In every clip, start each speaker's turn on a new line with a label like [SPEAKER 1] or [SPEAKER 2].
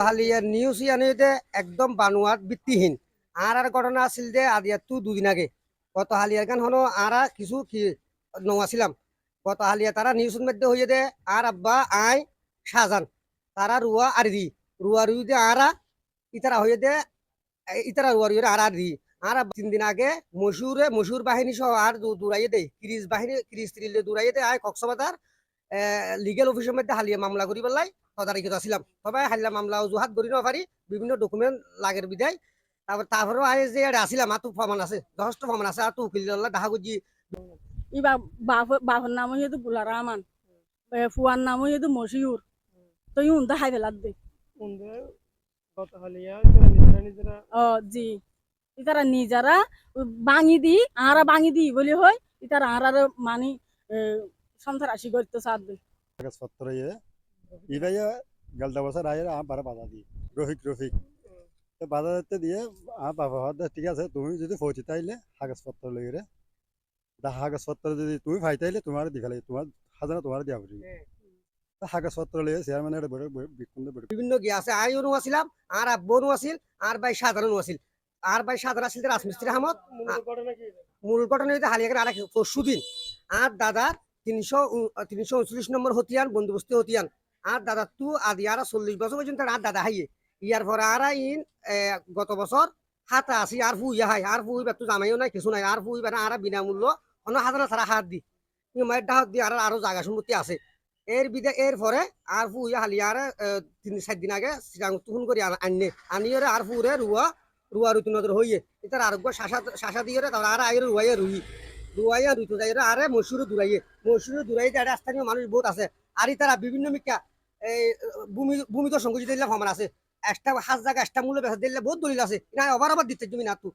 [SPEAKER 1] হালিয়ার news ইয়ানিতে একদম বানুয়াত ভিত্তিহীন। আর আর ঘটনা আছিল যে আদিয়ার তু দুদিন আগে। গত হালিয়ার গান হনো আর কিছু কি নওয়াছিলাম গত হালিয়া তারা নিউজের মধ্যে হইয়ে দে, আর আব্বা, আই শাহজান তারা রুয়া আর দি। রুয়া রুই দে আরা ইতারা হইয়ে দে ইতারা রুয়া রুইয়ে আর আর দি। আর তিন দিন আগে মশুরে মশুর বাহিনী সহ আর দূরাইয়ে দেয় ক্রিজ বাহিনী ক্রিজ ত্রিলে দূরাইয়ে দেয় আয় কক্সবাজার লিগেল অফিসের মধ্যে হালিয়া মামলা করি পেলাই তদারকিত আছিলাম। তবে হালিয়া মামলা অজুহাত ধরি পারি বিভিন্ন ডকুমেন্ট লাগের বিদায় তারপর তারপরেও আয় যে এটা আসিলাম আর তো প্রমাণ আছে যথেষ্ট প্রমাণ আছে আর তো উকিল দেখা করছি
[SPEAKER 2] ইবা বাপ বাপর নাম হইতো বুলা রহমান ফুয়ার নাম হইতো মশিউর। তো ইউন তো হাই ফেলার দে। ও জি। ইতারা নিজেরা বাঙি দি আরা বাঙি দি বলি হয় ইতারা আরার মানি সন্ত্রাসী করতে সাথ দে।
[SPEAKER 3] কাগজপত্র ইয়ে ইবাইয়া গেলটা বছর আয়ের আম পারে বাধা দিই রফিক রফিক বাধা দিতে দিয়ে আম বাবা ঠিক আছে তুমি যদি ফৌজি তাইলে কাগজপত্র লই রে দা কাগজপত্র যদি তুমি ফাই তাইলে তোমার দিখা লাগে তোমার হাজারা তোমার দিয়া পড়ি কাগজপত্র লইয়ে
[SPEAKER 1] বিভিন্ন গিয়ে আছে। আইও আসিলাম আর আব্বনও আছিল আর ভাই সাধারণও আছিল। আর ভাই সাধারণ আছিল যে রাজমিস্ত্রি আহমদ
[SPEAKER 4] মূল ঘটনা
[SPEAKER 1] হইতে হালিয়াকে আর পরশু দিন আর দাদার তিনশো তিনশো উনচল্লিশ নম্বর হতিয়ান বন্দোবস্তি হতিয়ান আর দাদা, তু আদি আর চল্লিশ বছর পর্যন্ত আর দাদা হাইয়ে। ইয়ার পরে আর ইন গত বছর হাতা আসি, আর ফুইয়া হাই আর ফুই তো জামাইও নাই, কিছু নাই, আর ফুই বেড়া আর বিনামূল্য অন্য হাজার ছাড়া হাত দি। মায়ের ডাহত দি আর, আরও জায়গা সম্পত্তি আছে। এর বিদে, এর পরে আর ফুইয়া হালিয়া আর তিন, চার দিন আগে সিরাং তুহুন করে আন- আননে আনিয়ে আর ফুরে রুয়া রুয়া রুতু নজর হইয়ে। এটার আরোগ্য শাসা শাসা দিয়ে তারপর আর আইরে রুয়াইয়ে রুই রুয়াইয়া রুইতো যাই আরে মসুরে দূরাইয়ে। মসুরে দূরাইতে একটা স্থানীয় মানুষ বহুত আছে। আর তারা বিভিন্ন মিকা এই ভূমি ভূমি ভূমিত সংকুচিত দিলে সমান আছে। একটা হাজ জায়গা একটা মূল্য বেচা দিলে বহুত দলিল আছে। না অবার আবার দিতে তুমি না তো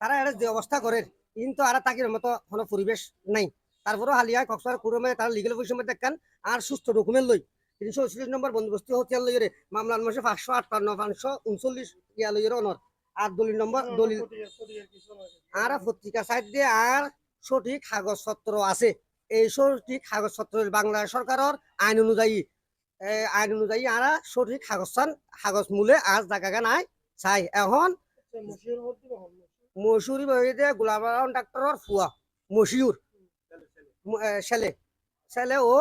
[SPEAKER 1] তারা এটা যে অবস্থা করে কিন্তু আর তাকির মতো কোনো পরিবেশ নাই। তারপরে হালিয়া কক্সবাজার কুরমে তারা লিগেল মধ্যে দেখান আর সুস্থ ডকুমেন্ট লই। তিনশো উনচল্লিশ নম্বর বন্দোবস্তি হতিয়াল লই রে মামলার মাসে পাঁচশো আটান্ন পাঁচশো উনচল্লিশ ইয়া লই রে অনর। আর দলিল নম্বর দলিল
[SPEAKER 4] কিছু না
[SPEAKER 1] আর পত্রিকা সাইড দিয়ে আর সঠিক কাগজপত্র আছে। এই সঠিক কাগজপত্র বাংলাদেশ সরকারের আইন অনুযায়ী। আইন অনুযায়ী আর সঠিক কাগজখান কাগজ মূলে আজ জায়গা নাই চাই এখন মসুরি বহিতে গোলাবারাম ডাক্তারের ফুয়া মশিউর ম- এ, ছেলে ছেলে ও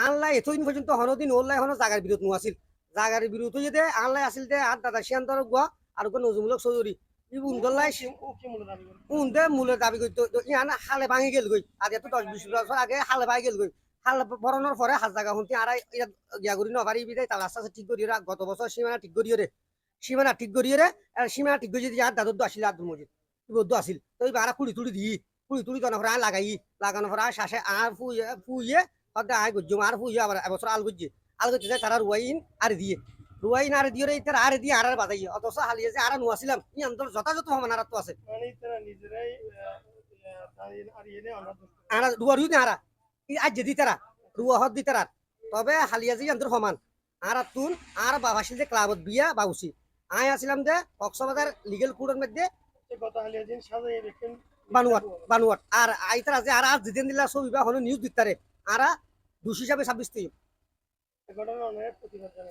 [SPEAKER 1] আনলাই এতদিন পর্যন্ত হনদিন ওলাই হনো জাগার বিরোধ নোয়াছিল জাগার বিরোধ যে আনলাই আছিল যে আর দাদা সিয়ান্তর গুয়া আর গো নজমুলক চৌধুরী ই উন্দলাই উন্দে মূলে দাবি করতো ইয়ান হালে ভাঙি গেল গই আর এত দশ বিশ বছর আগে হালে ভাঙি গেল গই হাল বরণের পরে হাজ জায়গা শুনতে আর গিয়া করি নবারি বিদায় তার আস্তে আস্তে ঠিক করি গত বছর সীমানা ঠিক করি রে। সীমানা ঠিক করি রে। সীমানা ঠিক করি আর দাদর আসিল আব্দুল মজিদ। বদ্ধ আসিল। তো এবার আর কুড়ি তুড়ি দিই কুড়ি তুড়ি তখন আর লাগাই। লাগানোর পরে আর শ্বাসে আর ফুয়ে ফুয়ে হতে আয় গুজ্জুম আর ফুয়ে আবার এবছর আল গুজ্জে। আল গুজ্জে যায় তারা রুয়াইন আর দিয়ে। রুয়াইন আর দিয়ে তারা আর দিয়ে আর আর বাজাই অথচ হালিয়ে যে আর নোয়াছিলাম ই অন্তর যথাযথ সমান আর তো আছে
[SPEAKER 4] আর ইয়ে
[SPEAKER 1] রুই আরা। আজ দি তারা রুয়া হদ দি তারা। তবে হালিয়া যে যন্ত্র সমান। আর তুন আর বাবা ছিল যে ক্লাবত বিয়া বাউসি আয় আসিলাম যে কক্সবাজার লিগেল কোর্টের মধ্যে
[SPEAKER 4] যে
[SPEAKER 1] বানুয়াট বানুয়াট আর আইতারা যে আর আজ দিতেন দিলা ছবি বা হলো নিউজ দিতারে আর দোষ হিসাবে ছাব্বিশ তারিখ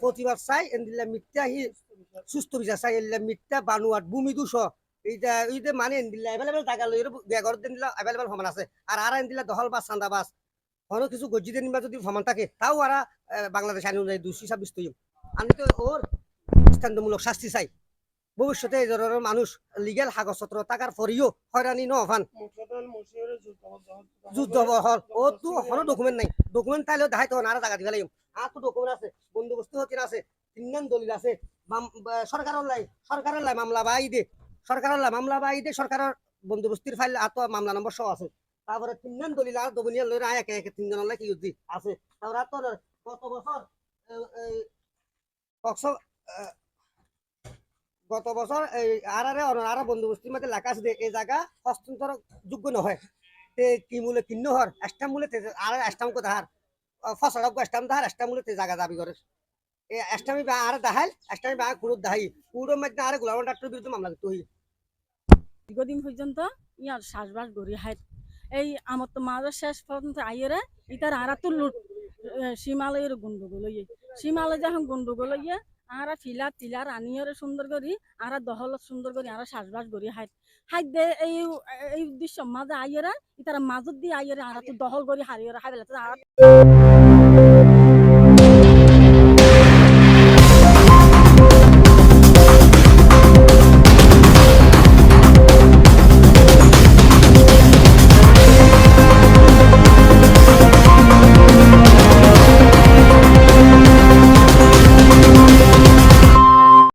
[SPEAKER 4] প্রতিবাদ
[SPEAKER 1] চাই এনদিলা মিথ্যা হি সুস্থ বিচার চাই এনদিলা মিথ্যা বানুয়াট ভূমি দূষ। এইটা এইটা মানে এনদিলা এভেলেবেল জায়গা লই বেগর দিন দিলা এভেলেবেল সমান আছে। আর আর এনদিলা দহল বাস চান্দা বাস হনো কিছু গজ্জি দিন বা যদি সমান থাকে তাও আর বাংলাদেশ আইন অনুযায়ী দুশো ছাব্বিশ তৈরি আমি তো ওর দৃষ্টান্তমূলক শাস্তি চাই। ভবিষ্যতে এই ধরনের মানুষ লিগেল কাগজপত্র টাকার পরেও হয়রানি
[SPEAKER 4] মুঠোফাল যুদ্ধ
[SPEAKER 1] হল ও তো হনো ডকুমেন্ট নাই। ডকুমেন্ট তাইলেও দেখাই তখন আর জায়গা দিবে লাগিব। আর তো ডকুমেন্ট আছে বন্দোবস্ত হতির আছে তিনজন দলিল আছে সরকারের লাই সরকারের লাই মামলা বাই দে সরকারের লাই মামলা বাই দে সরকারের বন্দোবস্তির ফাইল আর তো মামলা নম্বর সহ আছে। তারপরে তিনজন দলিল আর দবনিয়া লই আয় একে একে তিনজন কি করছি আছে। তারপরে তোর গত বছর এই কক্স গত বছর এই আর আরে আর বন্দোবস্তির মধ্যে লেখা আছে এই জায়গা হস্তান্তর যোগ্য নহয়। তে কি মূলে কিন্ন হর? এস্টাম মূলে আর এস্টাম কো দাহার ফসল কো এস্টাম দাহার এস্টাম মূলে তে জায়গা দাবি করে। এ এস্টামি বা আর দাহাল এস্টামি বা কুড়ুত দাহাই। কুড়োর মধ্যে আর গোলাম ডাক্তার বিরুদ্ধে মামলা করতে হই।
[SPEAKER 2] দীর্ঘদিন পর্যন্ত ইয়ার শ্বাসবাস গড়ি হাই এই আমার তো মাজার শেষ পর্যন্ত আইয়ের ইতার আরা তো লুট সীমালয়ের গন্ডগোল ইয়ে সীমালয় যখন গন্ডগোল ইয়ে আরা ফিলার টিলার আনিয়ার সুন্দর করি, আরা দহল সুন্দর করি, আরা শ্বাসবাস করি, হাইট। হাইট দে এই এই উদ্দেশ্য মাঝে আইয়েরা, ইতারা মাজত দিয়ে আইয়েরা আরা তো দহল করি, হারিয়েরা হাই বেলাতে আরা